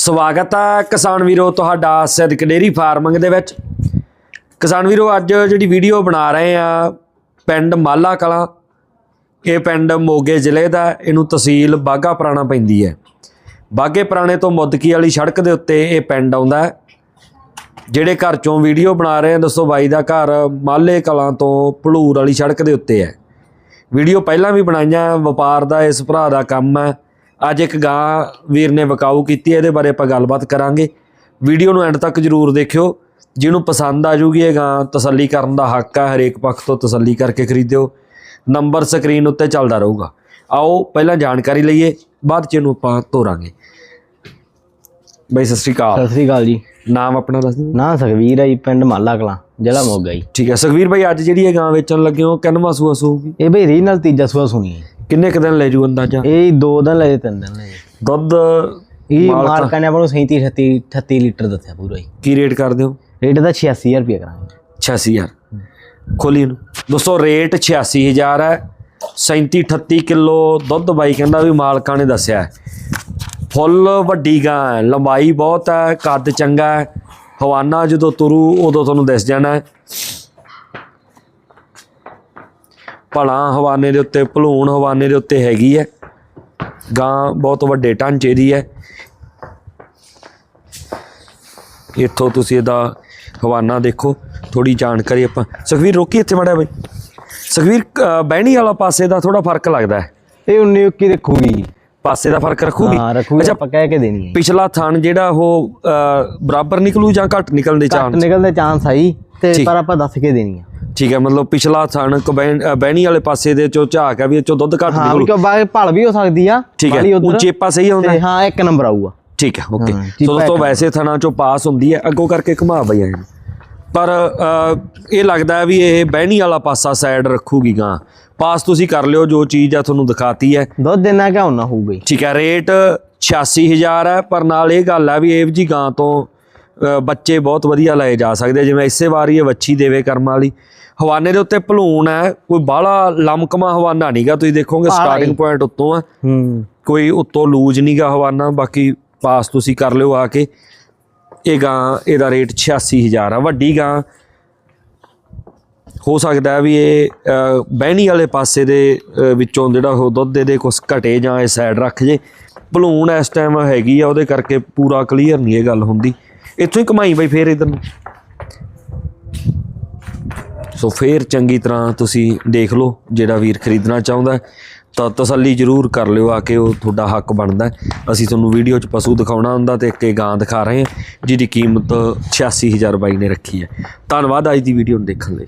ਸਵਾਗਤ ਹੈ ਕਿਸਾਨ ਵੀਰੋ ਤੁਹਾਡਾ ਸਿੱਧਕ ਡੇਰੀ ਫਾਰਮਿੰਗ ਦੇ ਵਿੱਚ। ਕਿਸਾਨ ਵੀਰੋ, ਅੱਜ ਜਿਹੜੀ ਵੀਡੀਓ ਬਣਾ ਰਹੇ ਆ ਪਿੰਡ ਮਾਲਾ ਕਲਾਂ। ਇਹ ਪਿੰਡ ਮੋਗੇ ਜ਼ਿਲ੍ਹੇ ਦਾ, ਇਹਨੂੰ ਤਹਿਸੀਲ ਬਾਗਾ ਪੁਰਾਣਾ ਪੈਂਦੀ ਹੈ। ਬਾਗੇ ਪੁਰਾਣੇ ਤੋਂ ਮੁੱਦਕੀ ਵਾਲੀ ਸੜਕ ਦੇ ਉੱਤੇ ਇਹ ਪਿੰਡ ਆਉਂਦਾ ਹੈ। ਜਿਹੜੇ ਘਰ ਚੋਂ ਵੀਡੀਓ ਬਣਾ ਰਹੇ ਆ, ਦੱਸੋ ਬਾਈ ਦਾ ਘਰ ਮਾਲੇ ਕਲਾਂ ਤੋਂ ਭਲੂਰ ਵਾਲੀ ਸੜਕ ਦੇ ਉੱਤੇ ਹੈ। ਵੀਡੀਓ ਪਹਿਲਾਂ ਵੀ ਬਣਾਈਆਂ, ਵਪਾਰ ਦਾ ਇਸ ਭਰਾ ਦਾ ਕੰਮ ਹੈ। ਅੱਜ ਇੱਕ ਗਾਂ ਵੀਰ ਨੇ ਵਿਕਾਊ ਕੀਤੀ ਹੈ, ਇਹਦੇ ਬਾਰੇ ਆਪਾਂ ਗੱਲਬਾਤ ਕਰਾਂਗੇ। ਵੀਡੀਓ ਨੂੰ ਐਂਡ ਤੱਕ ਜਰੂਰ ਦੇਖਿਓ। ਜਿਹਨੂੰ ਪਸੰਦ ਆ ਜੂਗੀ ਇਹ ਗਾਂ ਤਸੱਲੀ ਕਰਨ ਦਾ ਹੱਕ ਹੈ ਹਰੇਕ ਪੱਖ ਤੋਂ ਤਸੱਲੀ ਕਰਕੇ ਖਰੀਦਿਓ। ਨੰਬਰ ਸਕਰੀਨ ਉੱਤੇ ਚੱਲਦਾ ਰਹੂਗਾ। ਆਓ ਪਹਿਲਾਂ ਜਾਣਕਾਰੀ ਲਈਏ ਬਾਅਦ ਚ ਇਹਨੂੰ ਆਪਾਂ ਤੋਰਾਂਗੇ। ਬਈ ਸਤਿ ਸ਼੍ਰੀ ਅਕਾਲ। ਸਤਿ ਸ੍ਰੀ ਅਕਾਲ ਜੀ। ਨਾਮ ਆਪਣਾ ਦੱਸ ਦਿਓ। ਨਾਂ ਸੁਖਵੀਰ ਹੈ ਜੀ ਪਿੰਡ ਮਾਲਾ ਕਲਾਂ ਜ਼ਿਲ੍ਹਾ ਮੋਗਾ ਜੀ। ਠੀਕ ਹੈ ਸੁਖਵੀਰ ਭਾਈ ਅੱਜ ਜਿਹੜੀ ਇਹ ਗਾਂ ਵੇਚਣ ਲੱਗੇ ਹੋ ਕਿੰਨਵਾਂ ਸੂਆ ਸੂਗੀ? ਇਹ ਬਈ ਰੀ ਨਾਲ ਤੀਜਾ ਸੂਆ ਸੁਣੀ ਹੈ। ਕਿੰਨੇ ਕੁ ਦਿਨ ਲੈ ਜੂ ਅੰਦਾਜ਼ਾ? ਇਹ ਦੋ ਦਿਨ ਲਏ ਤਿੰਨ ਦਿਨ ਲਏ ਦੁੱਧ ਇਹ ਮਾਲਕਾਂ ਨੇ ਆਪਾਂ ਨੂੰ 37 38 38 ਲੀਟਰ ਦੱਸਿਆ ਪੂਰਾ ਹੀ। ਕੀ ਰੇਟ ਕਰਦੇ ਹੋ? ਰੇਟ ਦਾ 86000 ਰੁਪਏ ਕਰਾਂਗੇ। 86000 ਖੋਲੀ ਨੂੰ ਦੋਸਤੋ ਰੇਟ 86000 ਹੈ। 37 38 ਕਿਲੋ ਦੁੱਧ ਬਾਈ ਕਹਿੰਦਾ ਵੀ ਮਾਲਕਾਂ ਨੇ ਦੱਸਿਆ। ਫੁੱਲ ਵੱਡੀ ਗਾਂ ਹੈ ਲੰਬਾਈ ਬਹੁਤ ਹੈ ਕੱਦ ਚੰਗਾ ਹੈ। ਹਵਾਨਾ ਜਦੋਂ ਤੁਰੂ ਉਦੋਂ ਤੁਹਾਨੂੰ ਦਿਸ ਜਾਣਾ ਹੈ। ਭਲਾ ਹਵਾਨੇ ਦੇ ਉੱਤੇ ਭਲੂਣ ਹਵਾਨੇ ਦੇ ਉੱਤੇ ਹੈਗੀ ਹੈ ਗਾਂ ਬਹੁਤ ਵੱਡੇ ਢਾਂਚੇ ਦੀ ਹੈ ਇੱਥੋਂ ਤੁਸੀਂ ਇਹਦਾ ਹਵਾਨਾ ਦੇਖੋ ਥੋੜੀ ਜਾਣਕਾਰੀ ਆਪਾਂ। ਸੁਖਵੀਰ ਰੋਕੀ ਇੱਥੇ ਮੜਿਆ ਬਈ। ਸੁਖਵੀਰ ਬਹਿਣੀ ਵਾਲਾ ਪਾਸੇ ਦਾ ਥੋੜਾ ਫ਼ਰਕ ਲੱਗਦਾ ਹੈ ਇਹ 19 21 ਦੇਖੂਗੀ। ਪਾਸੇ ਦਾ ਫ਼ਰਕ ਰੱਖੂਗੀ? ਹਾਂ ਰੱਖੂਗੀ ਆਪਾਂ ਕਹਿ ਕੇ ਦੇਣੀ ਹੈ ਪਿਛਲਾ ਥਣ ਜਿਹੜਾ ਉਹ ਬਰਾਬਰ ਨਿਕਲੂ ਜਾਂ ਘੱਟ ਨਿਕਲਣ ਦੇ ਘੱਟ ਚਾਂਸ? ਨਿਕਲਦੇ ਚਾਂਸ ਆਈ ਤੇ। ਪਰ ਆਪਾਂ ਦੱਸ ਕੇ ਦੇਣੀ ਹੈ ਠੀਕ ਹੈ ਮਤਲਬ ਪਿਛਲਾ ਥਣ ਬਹਿਣ- ਵਾਲੇ ਪਾਸੇ ਦੇ ਚੋਂ ਝਾਕ ਹੈ ਵੀ ਇਹ ਚੋਂ ਦੁੱਧ ਘੱਟ ਹਾਂ ਨਿਕਲੂ। ਕਿਉਂ ਬਾਅਦ ਭਲ ਵੀ ਹੋ ਸਕਦੀ ਆ ਠੀਕ ਹੈ ਉੱਧਰ। ਉੱਚੇ ਪਾਸੇ ਹੀ ਆਉਂਦਾ ਤੇ ਹਾਂ ਇੱਕ ਨੰਬਰ ਆਊਗਾ। ਠੀਕ ਹੈ ਓਕੇ। ਸੋ ਦੋਸਤੋ ਵੈਸੇ ਥਣਾ ਚੋਂ ਪਾਸ ਹੁੰਦੀ ਹੈ ਅੱਗੋਂ ਕਰਕੇ ਘੁਮਾ ਬਈ ਇਹਨੂੰ। ਪਰ ਇਹ ਲੱਗਦਾ ਵੀ ਇਹ ਬਹਿਣੀ ਵਾਲਾ ਪਾਸਾ ਸਾਈਡ ਰੱਖੂਗੀ ਗਾਂ। ਪਾਸ ਤੁਸੀਂ ਕਰ ਲਿਓ ਜੋ ਚੀਜ਼ ਆ ਤੁਹਾਨੂੰ ਦਿਖਾਤੀ ਹੈ। ਦੁੱਧ ਦੇਣਾ ਕਿ ਹੋਣਾ ਹੋਊਗਾ ਠੀਕ ਹੈ ਰੇਟ 86000 ਹੈ ਪਰ ਨਾਲ ਇਹ ਗੱਲ ਹੈ ਵੀ ਇਹ ਜੀ ਗਾਂ ਤੋਂ ਬੱਚੇ ਬਹੁਤ ਵਧੀਆ ਲਏ ਜਾ ਸਕਦੇ। ਜਿਵੇਂ ਇਸੇ ਵਾਰੀ ਇਹ ਵੱਛੀ ਦੇਵੇ ਕਰਮਾਂ ਵਾਲੀ। ਹਵਾਨੇ ਦੇ ਉੱਤੇ ਭਲੂਣ ਹੈ ਕੋਈ ਬਾਹਲਾ ਲਮਕਮਾ ਹਵਾਨਾ ਨਹੀਂਗਾ ਤੁਸੀਂ ਦੇਖੋਗੇ। ਸਟਾਰਟਿੰਗ ਪੁਆਇੰਟ ਉੱਤੋਂ ਆ। ਹੂੰ। ਕੋਈ ਉੱਤੋਂ ਲੂਜ ਨਹੀਂਗਾ ਹਵਾਨਾ ਬਾਕੀ ਪਾਸ ਤੁਸੀਂ ਕਰ ਲਿਓ ਆ ਕੇ। ਇਹ ਗਾਂ ਇਹਦਾ ਰੇਟ 86000 ਆ ਵੱਡੀ ਗਾਂ। ਹੋ ਸਕਦਾ ਵੀ ਇਹ ਬਹਿਣੀ ਵਾਲੇ ਪਾਸੇ ਦੇ ਵਿੱਚੋਂ ਜਿਹੜਾ ਉਹ ਦੁੱਧ ਦੇ ਕੁਛ ਘਟੇ ਜਾਂ ਇਹ ਸਾਈਡ ਰੱਖ ਜੇ। ਭਲੂਣ ਇਸ ਟਾਈਮ ਹੈਗੀ ਆ ਉਹਦੇ ਕਰਕੇ ਪੂਰਾ ਕਲੀਅਰ ਨਹੀਂ ਇਹ ਗੱਲ ਹੁੰਦੀ। ਇੱਥੋਂ ਹੀ ਕਮਾਈ ਬਈ ਫੇਰ ਇਧਰ ਨੂੰ। ਸੋ ਫੇਰ ਚੰਗੀ ਤਰ੍ਹਾਂ ਤੁਸੀਂ ਦੇਖ ਲਓ, ਜਿਹੜਾ ਵੀਰ ਖਰੀਦਣਾ ਚਾਹੁੰਦਾ ਤਾਂ ਤਸੱਲੀ ਜ਼ਰੂਰ ਕਰ ਲਿਓ ਆ ਕੇ, ਉਹ ਤੁਹਾਡਾ ਹੱਕ ਬਣਦਾ ਅਸੀਂ ਤੁਹਾਨੂੰ ਵੀਡੀਓ 'ਚ ਪਸ਼ੂ ਦਿਖਾਉਣਾ ਹੁੰਦਾ ਤੇ ਇੱਕ ਇਹ ਗਾਂ ਦਿਖਾ ਰਹੇ ਹਾਂ, ਜਿਹਦੀ ਕੀਮਤ 86000 ਬਾਈ ਨੇ ਰੱਖੀ ਹੈ। ਧੰਨਵਾਦ ਅੱਜ ਦੀ ਵੀਡੀਓ ਨੂੰ ਦੇਖਣ ਲਈ।